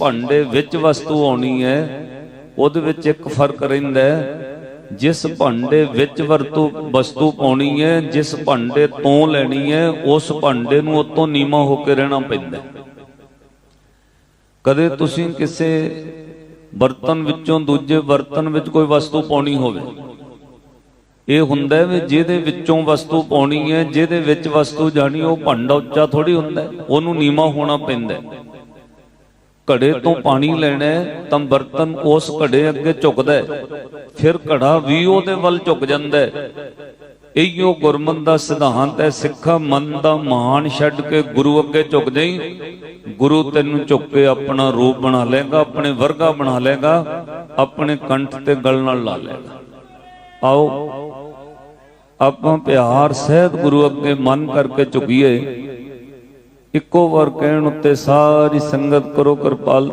ਭਾਂਡੇ ਵਿੱਚ ਵਸਤੂ ਆਉਣੀ ਹੈ, ਉਹਦੇ ਵਿੱਚ ਇੱਕ ਫ਼ਰਕ ਰਹਿੰਦਾ ਜਿਸ ਭਾਂਡੇ ਵਿੱਚ ਵਰਤੂ ਵਸਤੂ ਪਾਉਣੀ ਹੈ, ਜਿਸ ਭਾਂਡੇ ਤੋਂ ਲੈਣੀ ਹੈ, ਉਸ ਭਾਂਡੇ ਨੂੰ ਉਤੋਂ ਨੀਵਾ ਹੋ ਕੇ ਰਹਿਣਾ ਪੈਂਦਾ ਕਦੇ ਤੁਸੀਂ ਕਿਸੇ ਬਰਤਨ ਵਿੱਚੋਂ ਦੂਜੇ ਬਰਤਨ ਵਿੱਚ ਕੋਈ ਵਸਤੂ ਪਾਉਣੀ ਹੋਵੇ, ਇਹ ਹੁੰਦਾ ਵੀ ਜਿਹਦੇ ਵਿੱਚੋਂ ਵਸਤੂ ਪਾਉਣੀ ਹੈ, ਜਿਹਦੇ ਵਿੱਚ ਵਸਤੂ ਜਾਣੀ, ਉਹ ਭਾਂਡਾ ਉੱਚਾ ਥੋੜੀ ਹੁੰਦਾ ਉਹਨੂੰ ਨੀਵਾ ਹੋਣਾ ਪੈਂਦਾ ਘੜੇ ਤੋਂ ਪਾਣੀ ਲੈਣਾ ਹੈ ਤਾਂ ਬਰਤਨ ਉਸ ਘੜੇ ਅੱਗੇ ਝੁਕਦਾ ਫਿਰ ਘੜਾ ਵੀ ਉਹਦੇ ਵੱਲ ਝੁਕ ਜਾਂਦਾ ਹੈ। ਗੁਰਮਨ ਦਾ ਸਿਧਾਂਤ ਹੈ, ਸਿੱਖਾ ਮਨ ਦਾ ਮਾਣ ਛੱਡ ਕੇ ਗੁਰੂ ਅੱਗੇ ਝੁਕ ਜਾਈ। ਗੁਰੂ ਤੈਨੂੰ ਝੁਕ ਕੇ ਆਪਣਾ ਰੂਪ ਬਣਾ ਲੇਗਾ ਆਪਣੇ ਵਰਗਾ ਬਣਾ ਲੇਗਾ ਆਪਣੇ ਕੰਠ ਤੇ ਗਲ ਨਾਲ ਲਾ ਲੇਗਾ ਆਓ, ਆਪਾਂ ਪਿਆਰ ਸਹਿਤ ਗੁਰੂ ਅੱਗੇ ਮਨ ਕਰਕੇ ਝੁਕੀਏ। ਇੱਕੋ ਵਾਰ ਕਹਿਣ ਉੱਤੇ ਸਾਰੀ ਸੰਗਤ ਕਰੋ ਕਿਰਪਾਲ।